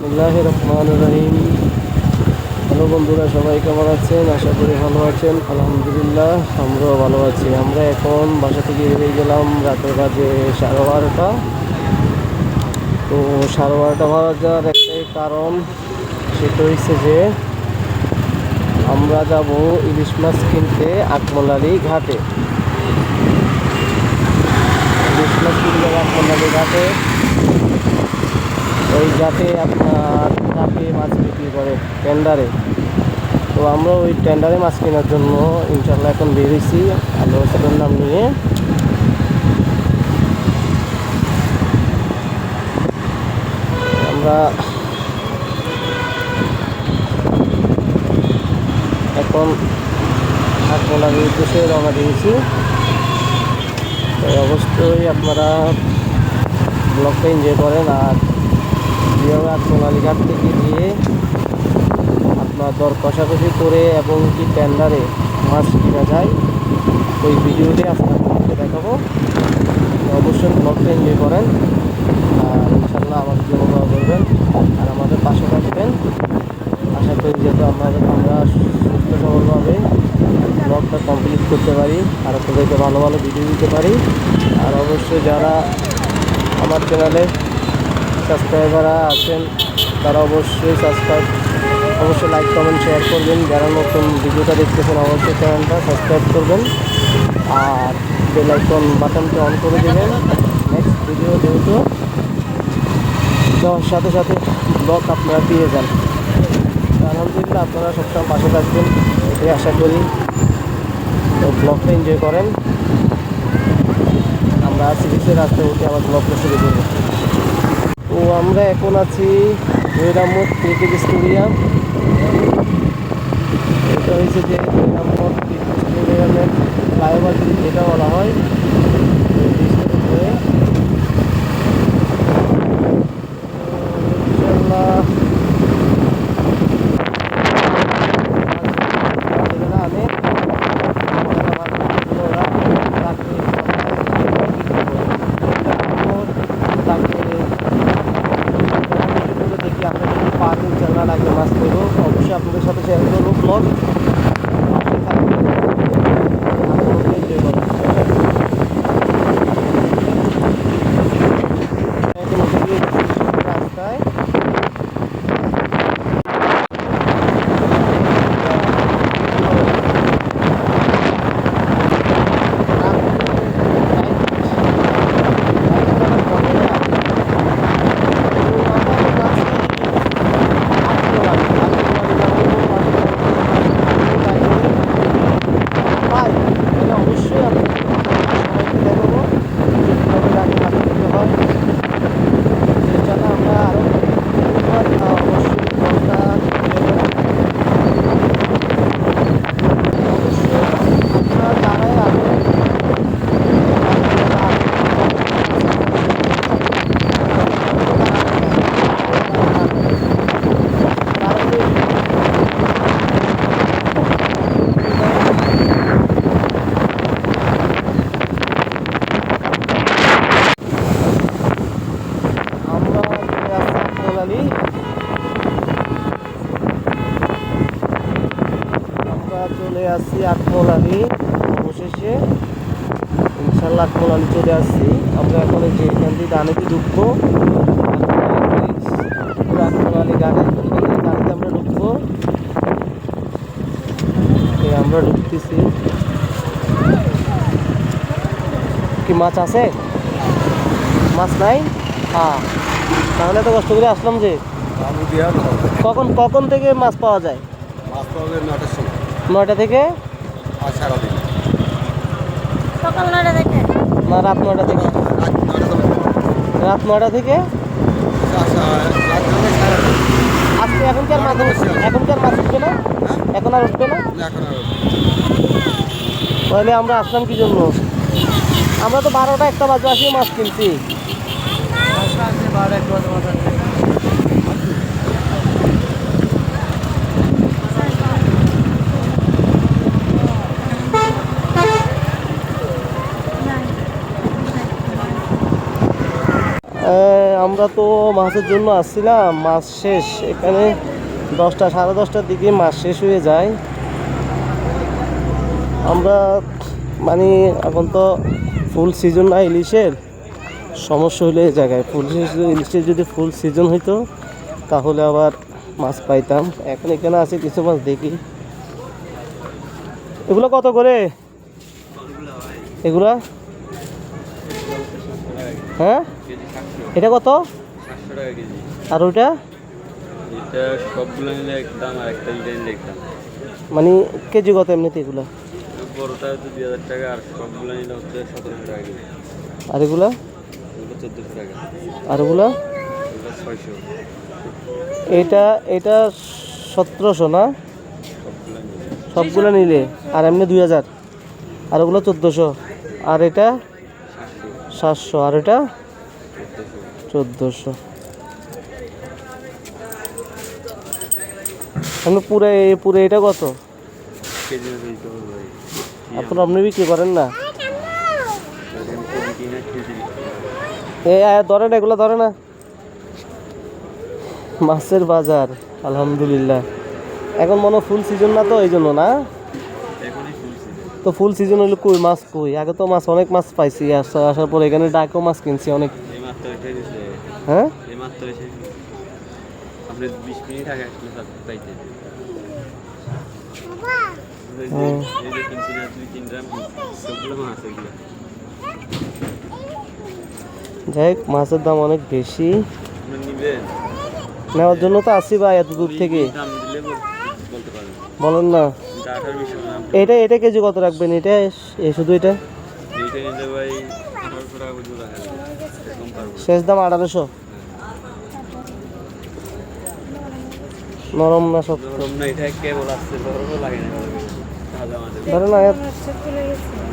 বিসমিল্লাহ রহমান রহিম। হ্যালো বন্ধুরা, সবাই কেমন আছেন? আশা করি ভালো আছেন। আলহামদুলিল্লাহ, আমরাও ভালো আছি। আমরা এখন বাসা থেকে বেরিয়ে গেলাম রাতের বাজে সাড়ে বারোটা। তো সাড়ে বারোটা বাজার একটাই কারণ সেটা হচ্ছে যে আমরা যাব ইলিশ মাছ কিনতে আকমলালি ঘাটে। ইলিশ মাছ কিনতে যাব আকমলালি ঘাটে। ওই যাতে আপনার ঘাটে মাছ বিক্রি করে টেন্ডারে তো আমরা ওই টেন্ডারে মাছ কেনার জন্য ইনশাল্লাহ এখন বেরিয়েছি আল্লাহ রসুলের নাম নিয়ে। আমরা এখন আকমলার উদ্দেশ্যে রওনা দিয়েছি। অবশ্যই আপনারা ব্লগটা এনজয় করেন আর কীভাবে আকমলালি ঘাট থেকে গিয়ে আপনার দর কষাকষি করে এবং কি টেন্ডারে মাছ কিনা যায়, ওই ভিডিওটি আজকে আপনাদেরকে দেখাবো। অবশ্যই ব্লগটা এনজয় করেন, আর ইনশাল্লাহ আমাদের জন্য করবেন, আর আমাদের পাশে থাকবেন। আশা করি যাতে আমাদের আমরা সুস্থ সবলভাবে ব্লগটা কমপ্লিট করতে পারি, আর আপনাদেরকে ভালো ভালো ভিডিও দিতে পারি। আর অবশ্যই যারা আমার চ্যানেলে সাবস্ক্রাইবাররা আছেন, তারা অবশ্যই সাবস্ক্রাইব অবশ্যই লাইক কমেন্ট শেয়ার করবেন। যারা নতুন ভিডিওটা দেখতেছেন, অবশ্যই চ্যানেলটা সাবস্ক্রাইব করবেন। আর বেল আইকন বাটনটা অন করে দেবেন। নেক্সট ভিডিও যেহেতু সাথে সাথে ব্লগ আপনারা পেয়ে যান। আলহামদুলিল্লাহ, আপনারা সবসময় পাশে থাকবেন। এটাই আশা করি। তো ব্লগটা এনজয় করেন। আমরা সিরিজের রাস্তায় উঠে আবার ব্লগটা শুরু করব। আমরা এখন আছি জয়রামত ক্রিকেট স্টেডিয়াম। এটা হয়েছে যে জয়রামত ক্রিকেট স্টেডিয়ামের ফ্লাইওভার যেটা বলা হয় ওই ব্রিজটার উপরে তো ইনশাল্লাহ মাছগুলো আনে ওরা মাছগুলো ওরা রাখে তারপর তাকে দেখি আপনাদের যদি পারেন চ্যানেল লাগবে মাছ নেব অবশ্যই আপনাদের সাথে শেয়ার করব ব্লগ রাস্তায় অবশ্যই আমি সবাইকে দেখাবো যে কীভাবে রাখি মাছ দিতে হয় এছাড়া আমরা আরও অবশ্যই ব্লগটা অবশ্যই আপনারা যারাই আছেন আমরা চলে আসছি কোলালি আমরা চলে আসছি আটমোলালি অবশেষে ইনশাল্লাহ আটমোলালি চলে আসছি। আমরা এখন যে এখান দিয়ে ডানেতে ঢুকবো। আটমোলালি গাড়ি গাড়িতে আমরা ঢুকবো। আমরা ঢুকতেছি। কি মাছ আছে? মাছ নাই? হ্যাঁ। তাহলে তো কষ্ট করে আসলাম যে কখন কখন থেকে মাছ পাওয়া যায়? মাছ পাওয়া যায় নটার সময়। নয়টা থেকে? সারাদিন সকাল নয়টা থেকে। না রাত নয়টা থেকে। রাত নয়টা থেকে? আজকে এখন কি আর মাছ এখন কি আর মাছ উঠবে না? এখন আর উঠবে না? তাহলে আমরা আসলাম কি জন্য? আমরা তো বারোটা একটা বাজে আসি মাছ কিনছি। বারো একটা বাজে মাছ আমরা তো মাছের জন্য আসছিলাম, মাছ শেষ। এখানে দশটা, সাড়ে দশটার দিকে মাছ শেষ হয়ে যায়। আমরা মানে এখন তো ফুল সিজন না, ইলিশের। সমস্যা হলে এই জায়গায়। ফুল সিজন ইলিশের যদি ফুল সিজন হইতো, তাহলে আবার মাছ পাইতাম। এখন এখানে আছে কিছু মাছ, দেখি। এগুলো কত করে? এগুলা? হ্যাঁ? এটা কত? আর ওইটা? এটা সবগুলো নিলে একদম আর একটা নিলে নিলে মানে কেজি কত এমনিতে এগুলা? বড়োটা হচ্ছে দুই হাজার টাকা আর সবগুলো নিলে হচ্ছে সতেরোশো টাকা কেজি। আর এগুলা? এগুলো চোদ্দোশো টাকা। আর ওগুলা? ছয়শো। এটা এটা সতেরোশো না? সবগুলো নিলে আর এমনি দুই হাজার। আর ওগুলো চোদ্দোশো। আর এটা? সাতশো। আর এটা চোদ্দোশো। আপনি পুরো পুরো এটা কত? আপনার আপনি বিক্রি করেন না। এ ধরে না এগুলো ধরে না। মাছের বাজার, আলহামদুলিল্লাহ। এখন মনে ফুল সিজন না তো, এই জন্য না? তো ফুল সিজন হলে কই, মাছ কই? আগে তো মাছ, অনেক মাছ পাইছি, আসা- আসার পর এখানে ডাকও মাছ কিনছি অনেক। হ্যাঁ? এই মাত্র এসে আপনি বিশ মিনিট আগে আসলে সব পাইতে। এই যে- হুম। এই যে কিনছি না দুই তিন গ্রাম সবগুলো মাছ এগুলো। যাই হোক, মাছের দাম অনেক বেশি। নেওয়ার জন্য তো আসি ভাই এত দূর থেকে। বলেন না। এটা এটা এটা কেজি কত রাখবেন? এটা এই শুধু এটা? শেষ দাম আঠারোশো। নরম না শক্ত? নরম না এটা কেবল আসছে বড় লাগে না তাহলে ধরে না চলে গেছে।